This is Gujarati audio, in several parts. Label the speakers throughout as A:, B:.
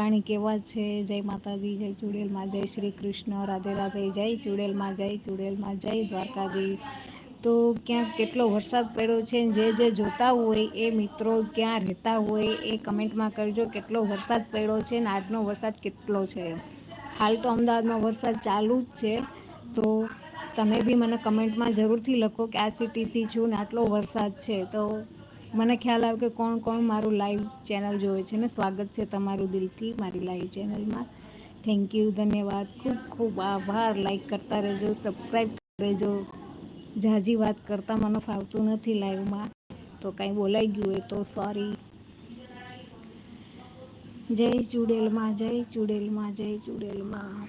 A: પાણી કેવા છે? જય માતાજી, જય ચુડેલમાં જય શ્રી કૃષ્ણ, રાધે રાધે, જય ચુડેલમાં જય ચુડેલમાં જય દ્વારકાધીશ. તો ક્યાંક કેટલો વરસાદ પડ્યો છે જે જે જોતા હોય એ મિત્રો ક્યાં રહેતા હોય એ કમેન્ટમાં કરજો કેટલો વરસાદ પડ્યો છે ને આજનો વરસાદ કેટલો છે. હાલ તો અમદાવાદમાં વરસાદ ચાલુ જ છે. તો તમે બી મને કમેન્ટમાં જરૂરથી લખો કે આ સિટીથી છું ને આટલો વરસાદ છે. તો મને ખ્યાલ આવે કે કોણ કોણ મારું લાઈવ ચેનલ જોવે છે ને સ્વાગત છે તમારું દિલથી મારી લાઈવ ચેનલમાં થેન્ક યુ ધન્યવાદ. ખૂબ ખૂબ આભાર. લાઈક કરતા રહેજો સબસ્ક્રાઈબ રહેજો. જાજી વાત કરતાં મને ફાવતું નથી લાઈવમાં તો કાંઈ બોલાઈ ગયું હોય તો સોરી જય ચુડેલમાં જય ચુડેલમાં જય ચુડેલમાં.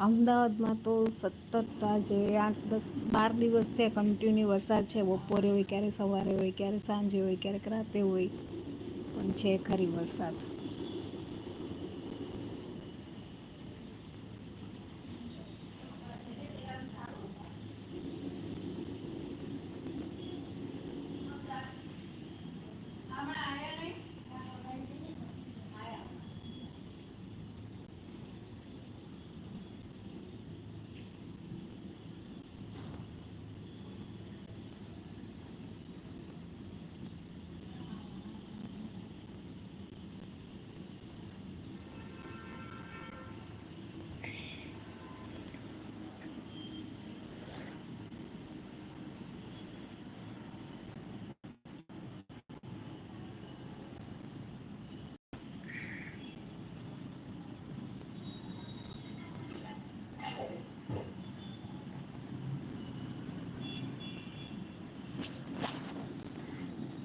A: અમદાવાદમાં તો સતત આજે આઠ દસ બાર દિવસથી કન્ટિન્યુ વરસાદ છે, બપોરે હોય ક્યારે સવારે હોય ક્યારે સાંજે હોય, ક્યારેક રાતે હોય, પણ છે ખરી વરસાદ.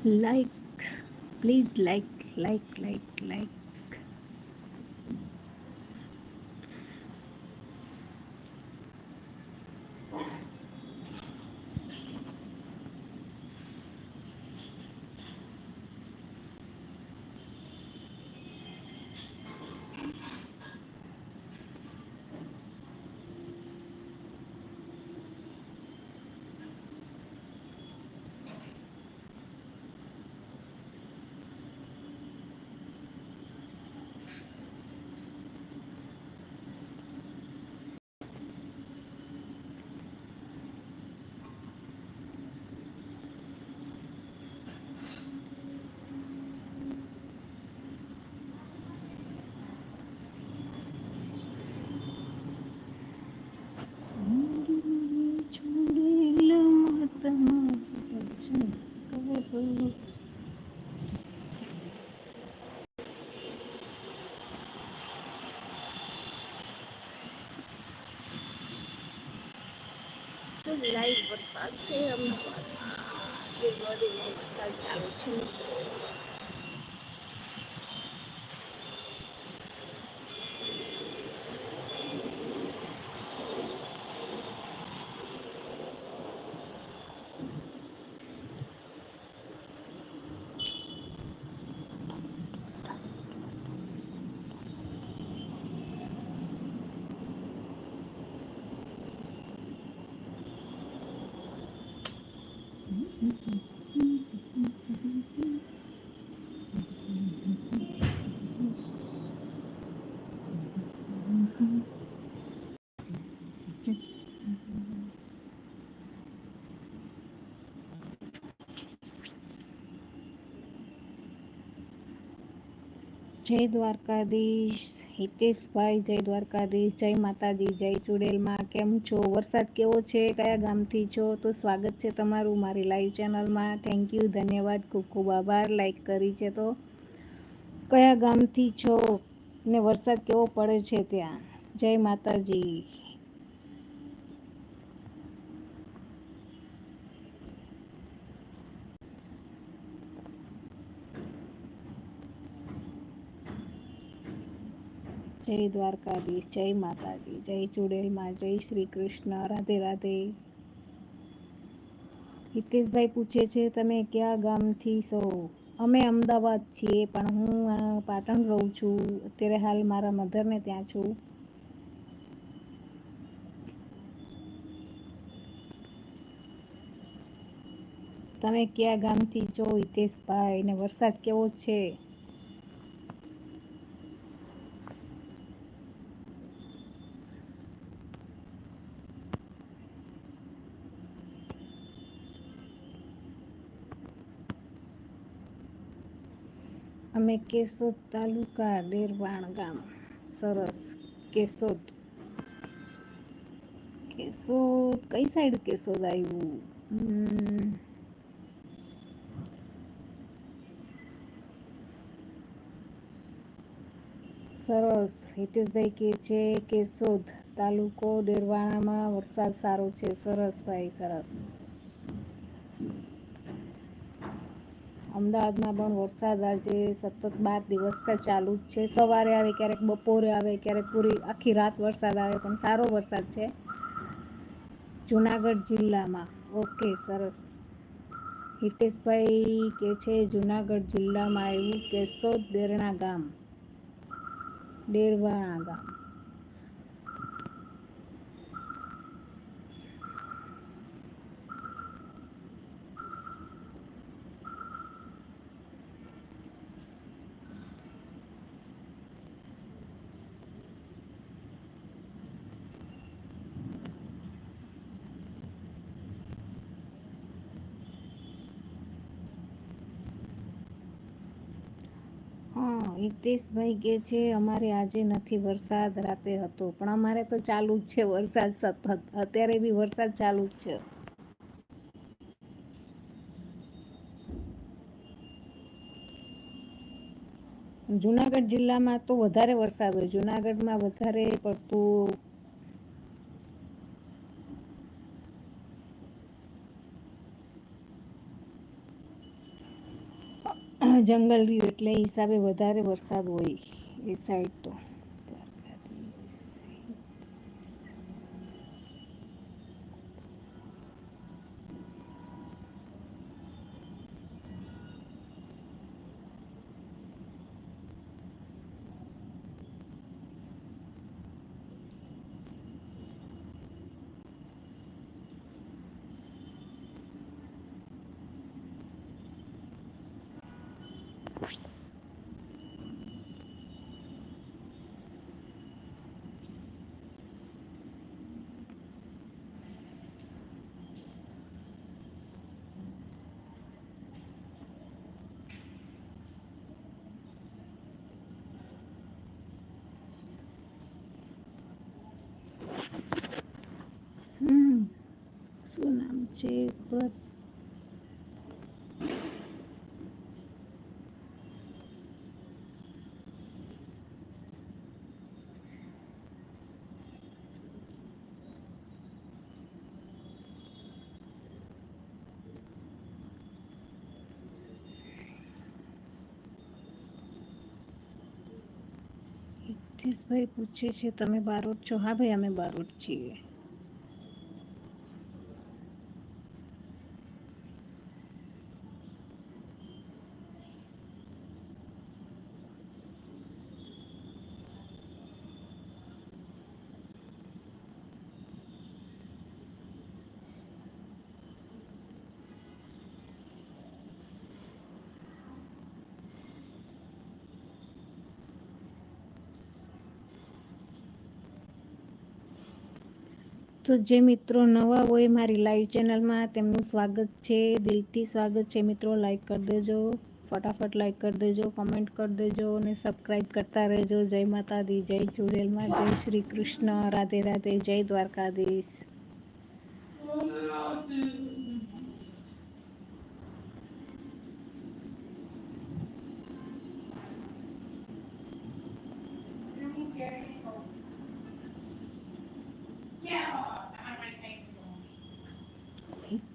A: Like please like like like like ચુડેલમાં તમારું દર્શન કરું. તો લાઈવ વરસાદ છે અમદાવાદ. વરસાદ ચાલુ છે જય દ્વારકાધીશ, હિતેશભાઈ, જય દ્વારકાધીશ, જય માતાજી, જય ચુડેલમાં કેમ છો? વરસાદ કેવો છે? કયા ગામથી છો? તો સ્વાગત છે તમારું મારી લાઈવ ચેનલમાં થેન્ક યુ ધન્યવાદ, ખૂબ ખૂબ આભાર. લાઈક કરી છે તો કયા ગામથી છો ને વરસાદ કેવો પડે છે ત્યાં? જય માતાજી. જય દ્વારકાધીશ, જય માતાજી, જય ચુડેલમાં, જય શ્રી કૃષ્ણ રાધે રાધે. હિતેશભાઈ પૂછે છે, તમે કયા ગામથી છો? અમે અમદાવાદ છીએ, પણ હું પાટણ રહું છું. અત્યારે હાલ મારા મધરને ત્યાં છું. તમે કયા ગામથી છો હિતેશભાઈ? ને વરસાદ કેવો છે? અમે કેશોદ તાલુકા ડેરવાણ ગામ. સરસ. કેશોદ. કેશોદ કઈ સાઈડ કેશોદ આવ્યું સરસ. હિતેશભાઈ કે છે કેશોદ તાલુકો ડેરવાણામાં વરસાદ સારો છે. સરસ ભાઈ સરસ. અમદાવાદમાં પણ વરસાદ આજે સતત બાર દિવસથી ચાલુ જ છે. સવારે આવે, ક્યારેક બપોરે આવે, ક્યારેક પૂરી આખી રાત વરસાદ આવે, પણ સારો વરસાદ છે. જુનાગઢ જિલ્લામાં. ઓકે, સરસ. હિતેશભાઈ કે છે, જુનાગઢ જિલ્લામાં આવ્યું કેશોદ દેરણા ગામ. ડેરવાણા ગામ હા હિતેશભાઈ કે છે, અમારે આજે નથી વરસાદ, રાતે હતો. પણ અમારે તો ચાલુ જ છે વરસાદ સતત. અત્યારે બી વરસાદ ચાલુ જ છે. જુનાગઢ જિલ્લામાં તો વધારે વરસાદ હોય. જુનાગઢમાં વધારે પડતું જંગલ રહ્યું એટલે હિસાબે વધારે વરસાદ હોય એ સાઈડ તો. છે પ્રત હિતેશભાઈ પૂછે છે તમે બારોટ છો? હા ભાઈ અમે બારોટ છીએ તો જે મિત્રો નવા હોય મારી લાઈવ ચેનલમાં તેમનું સ્વાગત છે. દિલથી સ્વાગત છે મિત્રો. લાઈક કરી દેજો. ફટાફટ લાઈક કરી દેજો. કમેન્ટ કરી દેજો અને સબસ્ક્રાઈબ કરતા રહેજો. જય માતાદી જય ચુડેલમાં. જય શ્રી કૃષ્ણ. રાધે રાધે. જય દ્વારકાધીશ.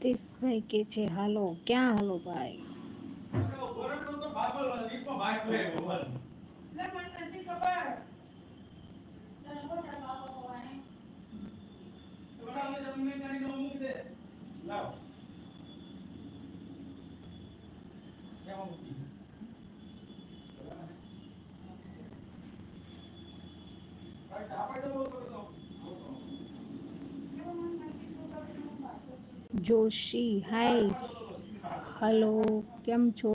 A: હિતેશભાઈ કે છે હાલો ક્યાં હાલો ભાઈ? જોશી, હાય. હલો કેમ છો?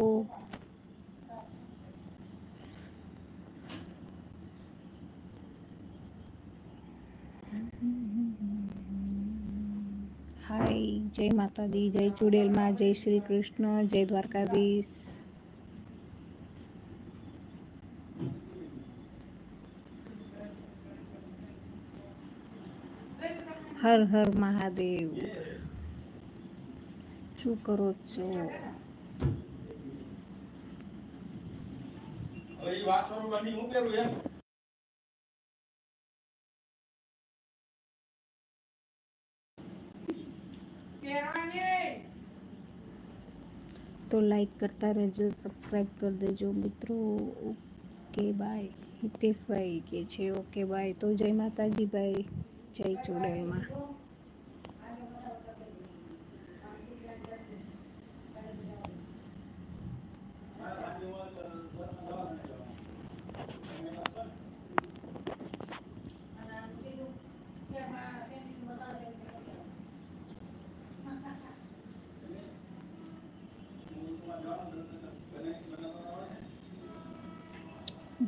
A: હાય, જય માતાજી, જય ચુડેલમાં, જય શ્રી કૃષ્ણ, જય દ્વારકાધીશ. હર હર મહાદેવ. શું કરો છો?
B: હવે હું એમ.
A: તો લાઈક કરતા રહેજો સબસ્ક્રાઈબ કરી દેજો મિત્રો. ઓકે બાય હિતેશભાઈ કે છે ઓકે બાય તો જય માતાજી ભાઈ જય ચુડેલમાં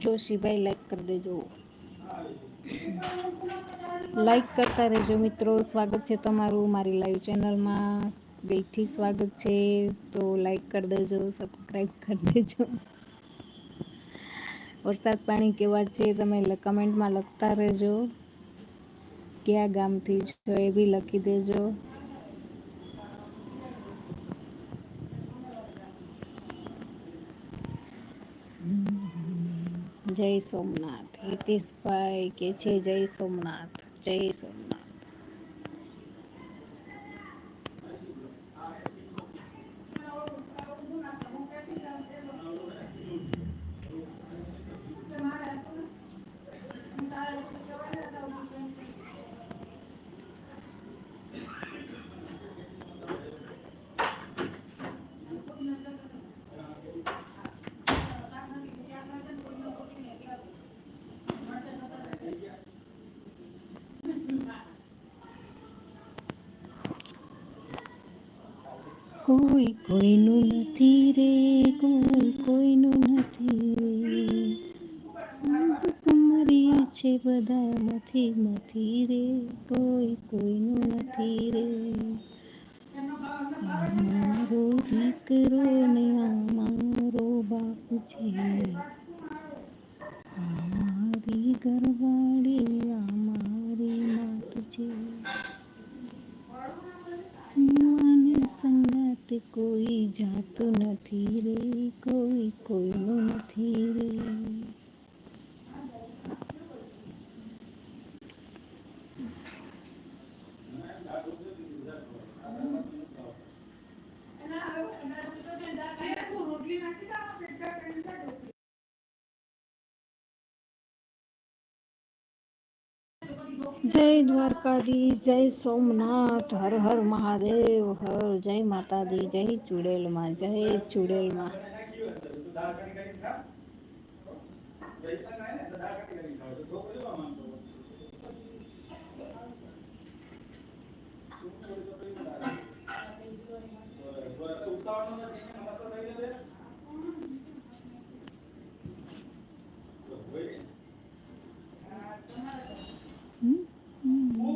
A: જોશીભાઈ લાઈક કરી દેજો. લાઈક કરતા રહેજો મિત્રો. સ્વાગત છે તમારું મારી લાઈવ ચેનલમાં દિલથી સ્વાગત છે. તો લાઈક કરી દેજો સબસ્ક્રાઈબ કરી દેજો. વરસાદ પાણી કેવા છે તમે કમેન્ટમાં લખતા રહેજો. કયા ગામથી છો એ બી લખી દેજો. જય સોમનાથ. હિતેશભાઈ કે છે જય સોમનાથ. જય સોમનાથ. કોઈ કોઈનું નથી રે કોઈ કોઈનું નથી રે તમારી છે બધામાંથી નથી રે કોઈ કોઈનું નથી રે મારો દીકરો ને આ મારો બાપ છે મારી ઘરવાળી આ મારી માત છે મને સંગાત કોઈ જાતું નથી રે કોઈ કોઈનું નથી રે જય દ્વારકાધીશ જય સોમનાથ હર હર મહાદેવ હર જય માતાજી જય ચુડેલમાં જય ચુડેલમાં
B: તું દાળ કરી કરીને ખા પૈસા ના ને તો દાળ કરી કરીને ખાવ તો છોકરીઓ આમ આમ કરો. ઉતાવળ નથી એને મતો થઈ જશે તો હોય છે.
A: હમ? હમ.
B: હું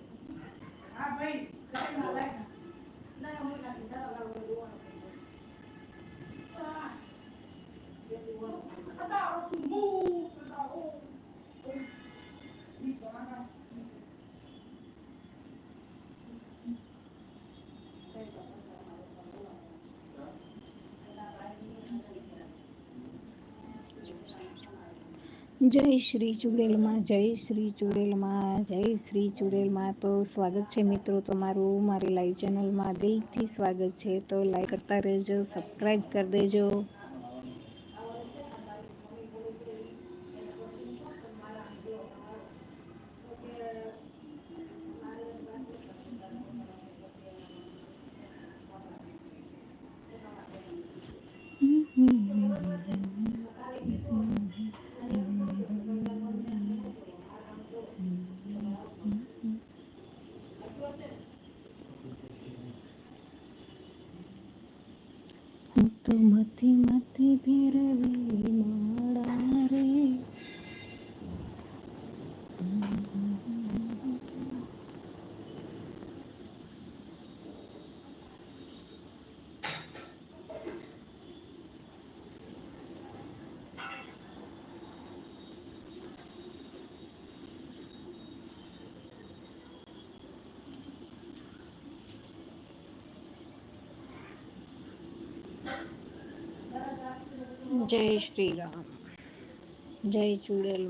B: જય
A: શ્રી ચુડેલમાં, જય શ્રી ચુડેલમાં, જય શ્રી ચુડેલમાં. તો સ્વાગત છે મિત્રો તમારું મારી લાઈવ ચેનલમાં દિલથી સ્વાગત છે. તો લાઈક કરતા રહેજો સબસ્ક્રાઈબ કરી દેજો. તું મતી મતી ફેરવી માં જય શ્રી રામ જય ચુડેલ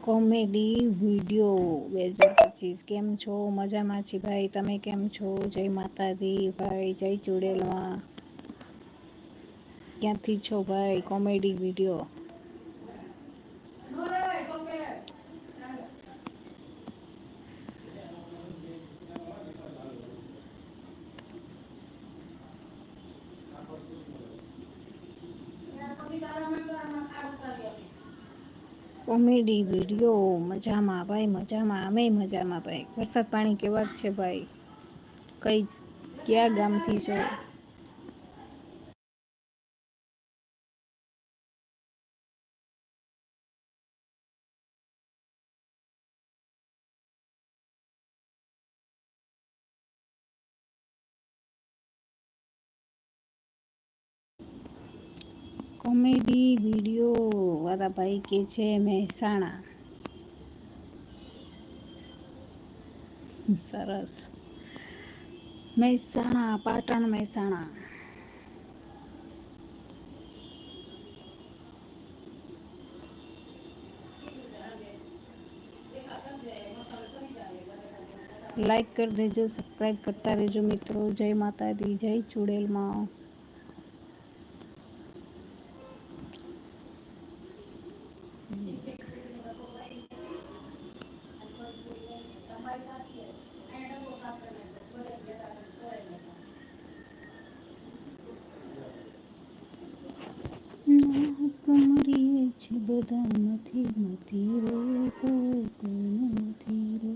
A: કોમેડી વીડિયો બે હજાર પચીસ. કેમ છો? મજામાં છી ભાઈ? તમે કેમ છો? જય માતાજી ભાઈ, જય ચુડેલમાં. ક્યાંથી છો ભાઈ? Comedy video. કોમેડી વીડિયો, મજામાં ભાઈ, મજામાં. અમે મજામાં ભાઈ. વરસાદ પાણી કેવા છે ભાઈ? કઈ, ક્યાં ગામથી છો? કોમેડી વીડિયો વાળા ભાઈ કે છે મહેસાણા. સરસ. મહેસાણા, પાટણ મહેસાણા. લાઈક કરી દેજો સબસ્ક્રાઈબ કરતા રહેજો મિત્રો. જય માતાજી, જય ચુડેલમાં. છે બધા નથી મતી રે કોઈ કોઈ નથી રે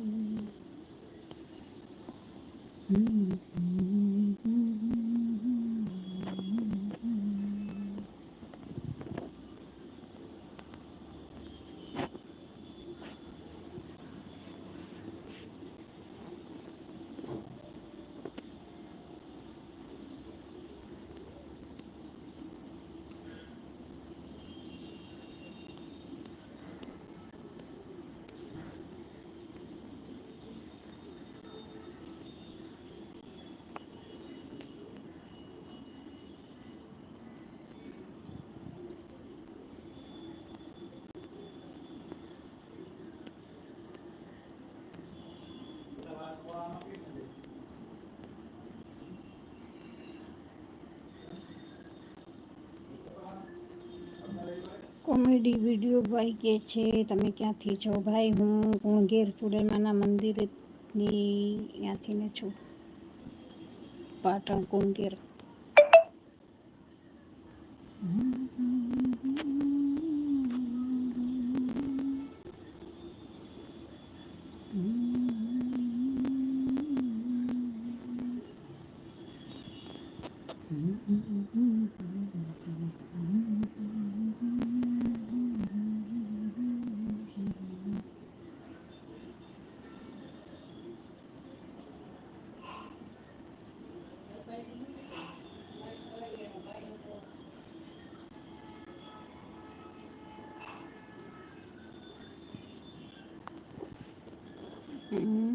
A: હમ, હમ, હમ, હમ. કોમેડી વીડિયો ભાઈ કે છે, તમે ક્યાંથી છો? ભાઈ, હું કુણગેર ચુડેલમાના મંદિરની ત્યાંથી ને છું. પાટણ કુણગેર. 嗯。